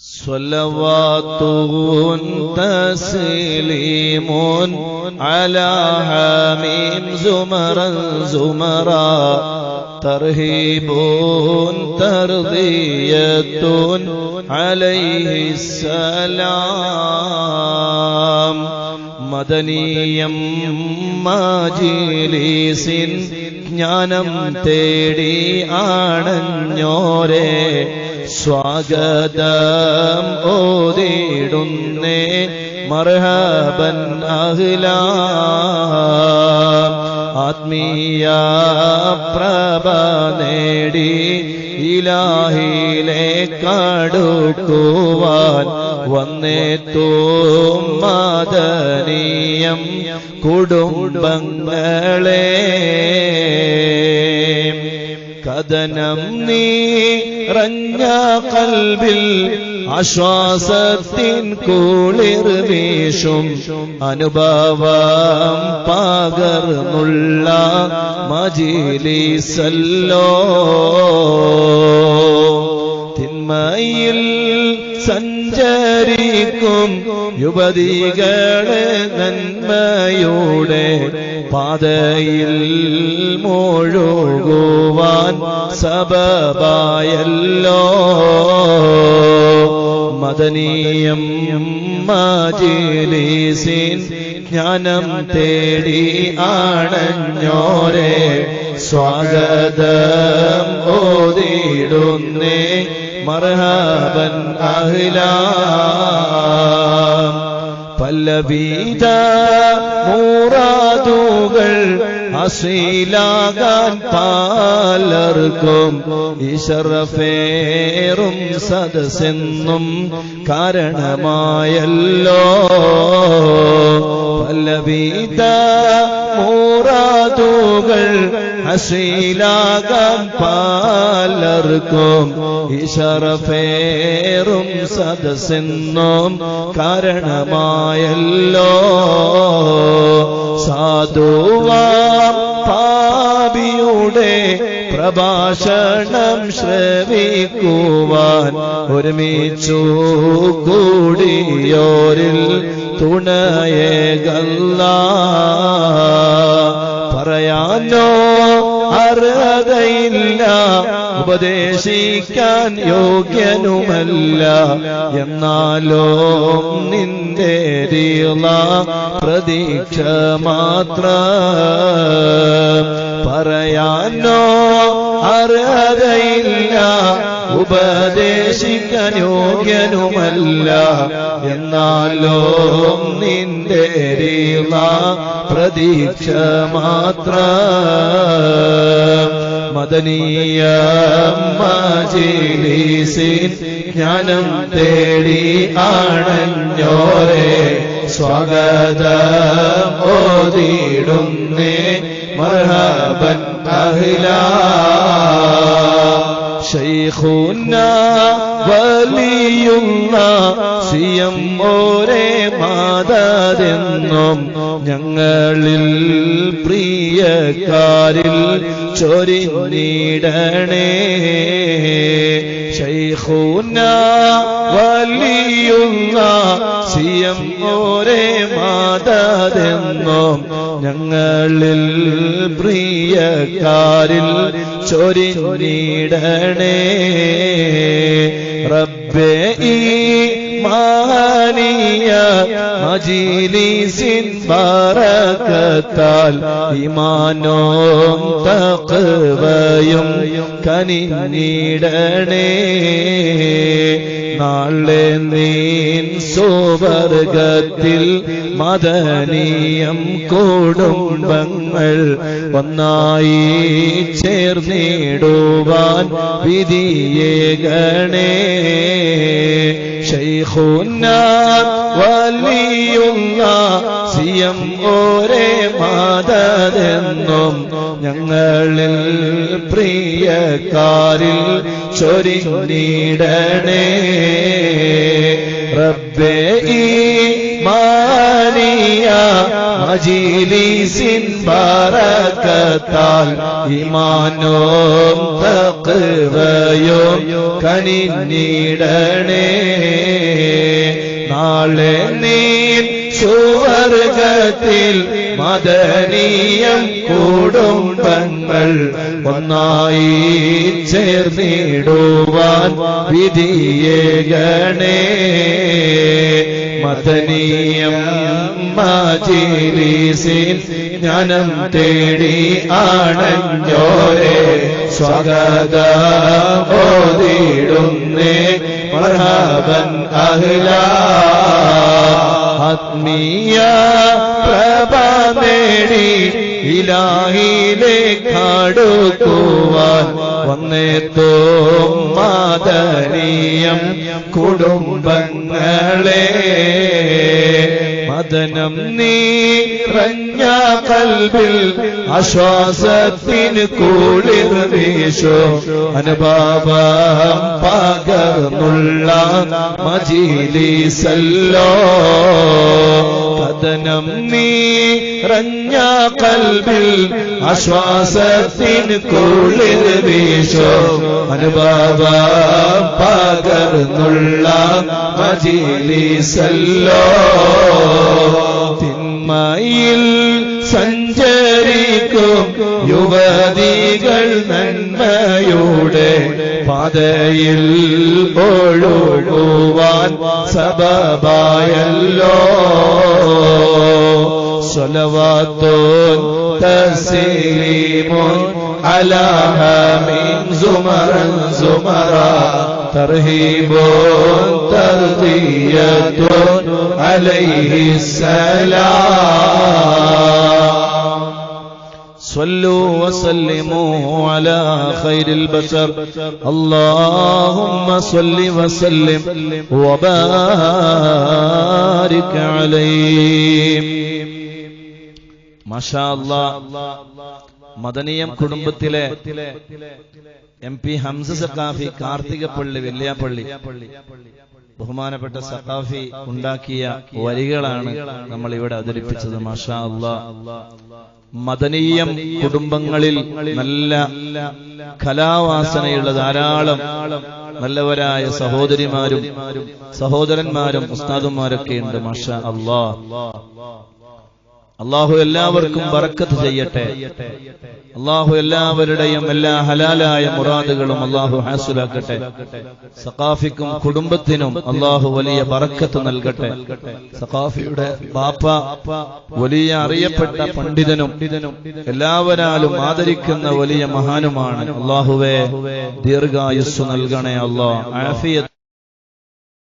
صلوات تسليم على حميم زمرا زمرا ترهيب ترضية عليه السلام മദനീയം മാജിലീസിൻ ജ്ഞാനം തേടി ആണഞ്ഞോരെ സ്വാഗതം ഓതിടുന്നേ മർഹബൻ അഹ്ല. ആത്മീയ പ്രഭ നേടി ഇലാഹിലെ കടുക്കുവാൻ. വന്നേ മദനീയം കുടുംബങ്ങളെ. കഥനം നീറഞ്ഞ കൽബിൽ ആശ്വാസത്തിൻ കൂളിർ വീശും. അനുഭവം പകർന്നുള്ള മജിലിസല്ലോ. തിന്മയിൽ സഞ്ചരിക്കും യുവതികളെ നന്മയുടെ പാതയിൽ മോഴുകുവാൻ സബബായല്ലോ. മദനീയം മാജിലീസിൻ ജ്ഞാനം തേടി ആണഞ്ഞോരെ. സ്വാഗതം ഓതിടുന്നേ മർഹാബൻ അഹ്ല. പല്ലവീത മൂറാതുകൾ അസീലാകാൻ പാലർക്കും ഇഷറഫേറും സദസ്സെന്നും കാരണമായല്ലോ. പല്ലവീത മൂറാതുകൾ ഹസീലാകാൻ പാലർക്കും. ഇഷറഫേറും സദസ്സെന്നും കാരണമായല്ലോ. സാധുവാം പാപിയുടെ പ്രഭാഷണം ശ്രവിക്കുവാൻ ഒരുമിച്ചു കൂടിയോരിൽ തുണയേകല്ല. പറയാനോ അർഹതയില്ല. ഉപദേശിക്കാൻ യോഗ്യനുമല്ല. എന്നാലോ നിന്റെ രീള പ്രതീക്ഷ മാത്ര. പറയാനോ അർഹതയില്ല. ഉപദേശിക്കാൻ യോഗ്യനുമല്ല എന്നാലോ നിന്റെ രീള പ്രതീക്ഷ മാത്ര. മദനീയ മജിലീസിൻ ജ്ഞാനം തേടി ആണഞ്ഞോരെ സ്വാഗതം ഓതിടുന്നേ. മർഹബൻ അഹ്ല. ശൈഖുന വലിയുന്ന സിയം ഓരേ മാതാരെന്നും ഞങ്ങളിൽ പ്രിയക്കാരിൽ ചൊരിഞ്ഞിടണേ. ശൈഖുന വലിയുന്ന സിയം ഓരേ മാതാരെന്നും ഞങ്ങളിൽ പ്രിയക്കാരിൽ ചൊരിഞ്ഞിടണേ. റബ്ബേ ഈ മാനിയ മജിലിസിൻ ബറക്കത്താൽ ഇമാനോം തഖവയും കനിഞ്ഞിടണേ. നാളെ നീൻ സുവർഗത്തിൽ മദനീയം കുടുംബങ്ങൾ ഒന്നായി ചേർന്നിടുവാൻ വിധിയേകണേ ശൈഖുന്ന വലിയുള്ള സിയം ഓരേ മാതെന്നും ഞങ്ങളിൽ പ്രിയക്കാരിൽ ചൊരിഞ്ഞിടണേ. റബ്ബേ ഈ മജിലിസിൻ ബറക്കത്താൽ ഇമാനോം തഖ്വയും കനിഞ്ഞിടണേ നാളെ നീ സുവർഗത്തിൽ മദനീയം കുടുംബങ്ങൾ ഒന്നായി ചേർന്നിടുവാൻ വിധിയേകണേ. മദനീയം മാജിലീസിൽ ജ്ഞാനം തേടി ആണഞ്ഞോരെ സ്വാഗത ഓതിടുന്നേ മർഹബൻ അഹില. ആത്മീയ പ്രഭ നേടി ഇലാഹിലെ വന്നേത്തോ വന്നെത്തോ മാതനീയം കുടുംബങ്ങളെ. മദനം നീറഞ്ഞ കൽവിൽ ആശ്വാസത്തിന് കുളിർ വീശോ. അനുഭാവം പകർന്നുള്ള മജീലിസല്ലോ. കഥനം നീറഞ്ഞ കൽവിൽ ആശ്വാസത്തിൻ കുളിർ വീശോ. അനുഭവ പകർന്നുള്ള മജീലിസല്ലോ. തിന്മയിൽ സഞ്ചരിക്കും യുവതികൾ നന്മയോടെ പാതയിൽ ഒഴുകുവാൻ സബബായല്ലോ. صلوات تسليم علىها من زمر زمرا ترهيب ترضية عليه السلام. صلوا وسلموا على خير البشر. اللهم صل وسلم وبارك عليه മദനീയം കുടുംബത്തിലെ എം പി ഹംസ സക്കാഫി കാർത്തികപ്പള്ളി വെല്ലിയാപ്പള്ളി ബഹുമാനപ്പെട്ട സക്കാഫി ഉണ്ടാക്കിയ വരികളാണ് നമ്മൾ ഇവിടെ അവതരിപ്പിച്ചത് മഷാ മദനീയം കുടുംബങ്ങളിൽ നല്ല കലാവാസനയുള്ള ധാരാളം നല്ലവരായ സഹോദരിമാരും സഹോദരന്മാരും ഉസ്താദന്മാരൊക്കെ ഉണ്ട് മഷ അള്ളാ അള്ളാഹു എല്ലാവർക്കും ബറക്കത്ത് ചെയ്യട്ടെ. അള്ളാഹു എല്ലാവരുടെയും എല്ലാ ഹലാലായ മുറാദുകളും അള്ളാഹു ഹാസുലാക്കട്ടെ. സഖാഫിക്കും കുടുംബത്തിനും അള്ളാഹു വലിയ ബറക്കത്ത് നൽകട്ടെ. സഖാഫിയുടെ ബാപ്പ വലിയ അറിയപ്പെട്ട പണ്ഡിതനും എല്ലാവരാലും ആദരിക്കുന്ന വലിയ മഹാനുമാണ്. അള്ളാഹുവെ ദീർഘായുസ് നൽകണേ അള്ളാഹ് ആഫിയത്ത്